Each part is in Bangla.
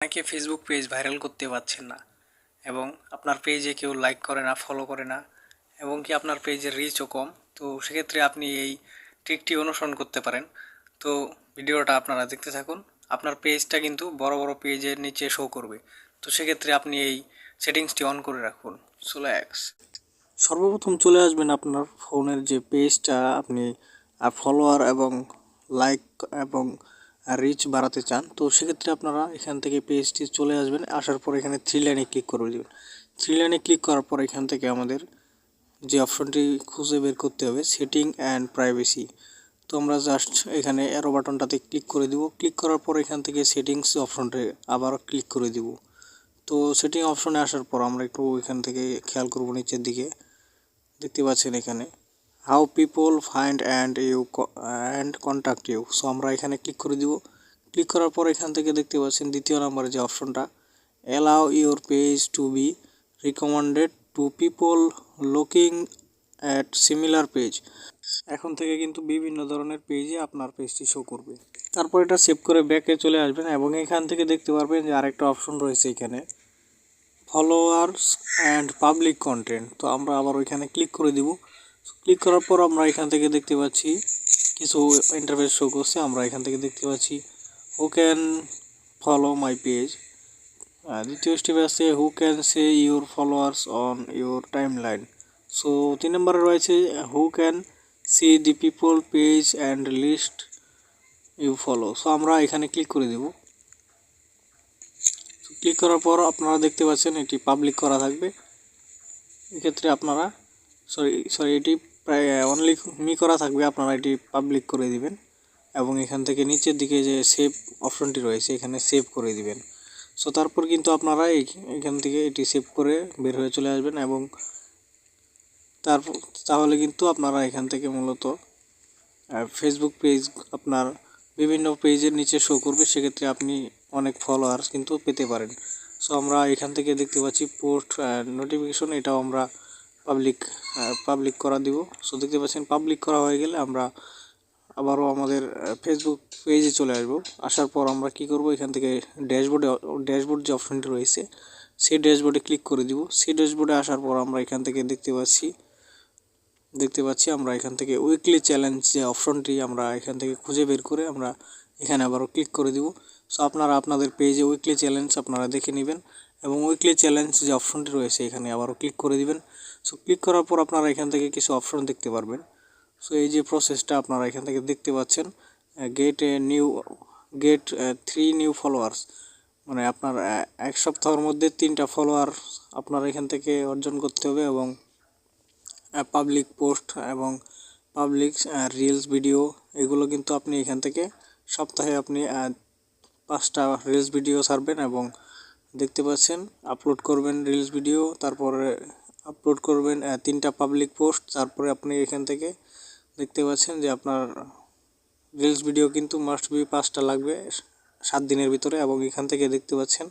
অনেকে ফেসবুক পেজ ভাইরাল করতে পারছেন না এবং আপনার পেজে কেউ লাইক করে না ফলো করে না এবং কি আপনার পেজের রিচও কম। তো সেক্ষেত্রে আপনি এই ট্রিকটি অনুসরণ করতে পারেন। তো ভিডিওটা আপনারা দেখতে থাকুন। আপনার পেজটা কিন্তু বড় বড় পেজের নিচে শো করবে। তো সেক্ষেত্রে আপনি এই সেটিংসটি অন করে রাখুন। সোলো অ্যাক্স সর্বপ্রথম চলে আসবেন আপনার ফোনের যে পেজটা আপনি ফলোয়ার এবং লাইক এবং রিচ বাড়াতে চান, তো সেক্ষেত্রে আপনারা এখান থেকে পেজটি চলে আসবেন, আসার পর এখানে থ্রি লাইনে ক্লিক করে দেবেন। থ্রি লাইনে ক্লিক করার পর এখান থেকে আমাদের যে অপশনটি খুঁজে বের করতে হবে সেটিং অ্যান্ড প্রাইভেসি তো আমরা জাস্ট এখানে অ্যারো বাটনটাতে ক্লিক করে দিব ক্লিক করার পর এখান থেকে সেটিংস অপশনটা আবার ক্লিক করে দিব। তো সেটিং অপশনে আসার পর আমরা একটু এখান থেকে খেয়াল করব নিচের দিকে, দেখতে পাচ্ছেন এখানে। How people find and you and contact you so আমরা এখানে ক্লিক করে দিব। ক্লিক করার পর এখান থেকে দেখতে পাচ্ছেন দ্বিতীয় নম্বরে যে অপশনটা allow your page to be recommended to people looking at similar page এখন থেকে কিন্তু বিভিন্ন ধরনের পেজে আপনার পেজটি শো করবে। তারপর এটা সেভ করে ব্যাকে চলে আসবেন এবং এখান থেকে দেখতে পারবেন যে আরেকটা অপশন রয়েছে এখানে। ফলোয়ার্স অ্যান্ড পাবলিক কন্টেন্ট তো আমরা আবার ওইখানে ক্লিক করে দিব। ক্লিক করার পর আমরা এখান থেকে দেখতে পাচ্ছি কিছু ইন্টারফেস শো করছে, আমরা এখান থেকে দেখতে পাচ্ছি who can follow my page দ্বিতীয় স্টেপে আছে who can see your followers on your timeline so তিন নম্বরে রয়েছে who can see the people page and list you follow so আমরা এখানে ক্লিক করে দেব। ক্লিক করার পর আপনারা দেখতে পাচ্ছেন এটি পাবলিক করা থাকবে। এক্ষেত্রে আপনারা সরি সরি এটি প্রায় অনলি মি করা থাকবে, আপনারা এটি পাবলিক করে দিবেন। এবং এখান থেকে নিচের দিকে যে সেভ অপশনটি রয়েছে, এখানে সেভ করে দিবেন। সো তারপর কিন্তু আপনারা এখান থেকে এটি সেভ করে বের হয়ে চলে আসবেন এবং তারপর তাহলে কিন্তু আপনারা এখান থেকে মূলত ফেসবুক পেজ আপনার বিভিন্ন পেজের নিচে শো করবে, সেক্ষেত্রে আপনি অনেক ফলোয়ার্স কিন্তু পেতে পারেন। সো আমরা এখান থেকে দেখতে পাচ্ছি পোস্ট নোটিফিকেশন এটাও আমরা পাবলিক পাবলিক করা দিব। সো দেখতে পাচ্ছেন পাবলিক করা হয়ে গেলে আমরা আবারও আমাদের ফেসবুক পেজে চলে আসব। আসার পর আমরা কি করব? এখান থেকে ড্যাশবোর্ডে ড্যাশবোর্ড যে অপশনটি রয়েছে, সেই ড্যাশবোর্ডে ক্লিক করে দিব। সেই ড্যাশবোর্ডে আসার পর আমরা এখান থেকে দেখতে পাচ্ছি দেখতে পাচ্ছি আমরা এখান থেকে উইকলি চ্যালেঞ্জ যে অপশনটি আমরা এখান থেকে খুঁজে বের করে আমরা এখানে আবারও ক্লিক করে দিব। সো আপনারা আপনাদের পেজে উইকলি চ্যালেঞ্জ আপনারা দেখে নেবেন এবং উইকলি চ্যালেঞ্জ যে অপশনটি রয়েছে এখানে আবারও ক্লিক করে দিবেন। সো ক্লিক করার পর আপনারা এখান থেকে কিছু অপশন দেখতে পারবেন। সো এই যে প্রসেসটা আপনারা এখান থেকে দেখতে পাচ্ছেন get a new get three new followers মানে আপনার এক সপ্তাহের মধ্যে তিনটা ফলোয়ার আপনার এখান থেকে অর্জন করতে হবে এবং পাবলিক পোস্ট এবং পাবলিক রিলস ভিডিও এগুলো কিন্তু আপনি এখান থেকে সপ্তাহে আপনি পাঁচটা রিলস ভিডিও ছাড়বেন এবং দেখতে পাচ্ছেন আপলোড করবেন রিলস ভিডিও তারপরে আপলোড করবেন তিনটা পাবলিক পোস্ট তারপরে আপনি এখান থেকে দেখতে পাচ্ছেন যে আপনার রিলস ভিডিও কিন্তু মাস্ট বি পাঁচটা লাগবে, সাত দিনের ভিতরে এবং এখান থেকে দেখতে পাচ্ছেন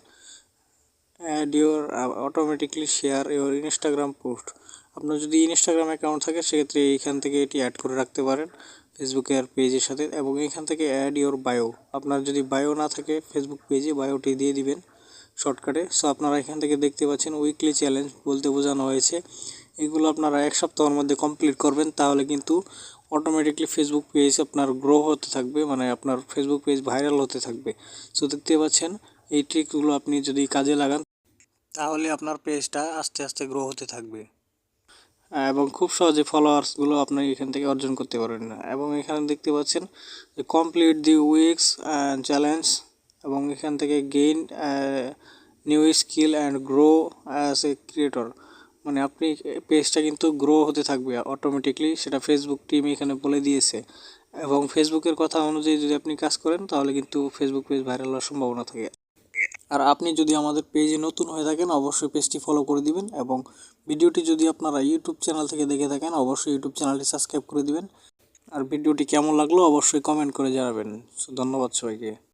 add your automatically share your Instagram post আপনার যদি ইনস্টাগ্রাম অ্যাকাউন্ট থাকে, সেক্ষেত্রে এইখান থেকে এটি অ্যাড করে রাখতে পারেন ফেসবুকের পেজের সাথে এবং এখান থেকে অ্যাড ইউর বায়ো আপনার যদি বায়ো না থাকে ফেসবুক পেজে বায়োটি দিয়ে দিবেন। শর্টকাটে। সো আপনারা এখান থেকে দেখতে পাচ্ছেন উইকলি চ্যালেঞ্জ বলতে বোঝানো হয়েছে। এগুলো আপনারা এক সপ্তাহের মধ্যে কমপ্লিট করবেন, তাহলে কিন্তু অটোমেটিকলি ফেসবুক পেজ আপনার গ্রো হতে থাকবে মানে আপনার ফেসবুক পেজ ভাইরাল হতে থাকবে। সো দেখতে পাচ্ছেন এই ট্রিকগুলো আপনি যদি কাজে লাগান, তাহলে আপনার পেজটা আস্তে আস্তে গ্রো হতে থাকবে। এবং খুব সহজে ফলোয়ার্সগুলো আপনি এখান থেকে অর্জন করতে পারবেন এবং এখানে দেখতে পাচ্ছেন কমপ্লিট দি উইক্স চ্যালেঞ্জ এবং এখান থেকে gain new skill and grow as a creator মানে আপনি পেজটা কিন্তু গ্রো হতে থাকবে অটোমেটিকলি সেটা ফেসবুক টিম এখানে বলে দিয়েছে। এবং ফেসবুকের কথা অনুযায়ী যদি আপনি কাজ করেন, তাহলে কিন্তু ফেসবুক পেজ ভাইরাল হওয়ার সম্ভাবনা থাকে। আর আপনি যদি আমাদের পেজে নতুন হয়ে থাকেন, অবশ্যই পেজটি ফলো করে দিবেন এবং ভিডিওটি যদি আপনারা ইউটিউব চ্যানেল থেকে দেখে থাকেন, অবশ্যই ইউটিউব চ্যানেলটি সাবস্ক্রাইব করে দিবেন। আর ভিডিওটি কেমন লাগল, অবশ্যই কমেন্ট করে জানাবেন। ধন্যবাদ সবাইকে।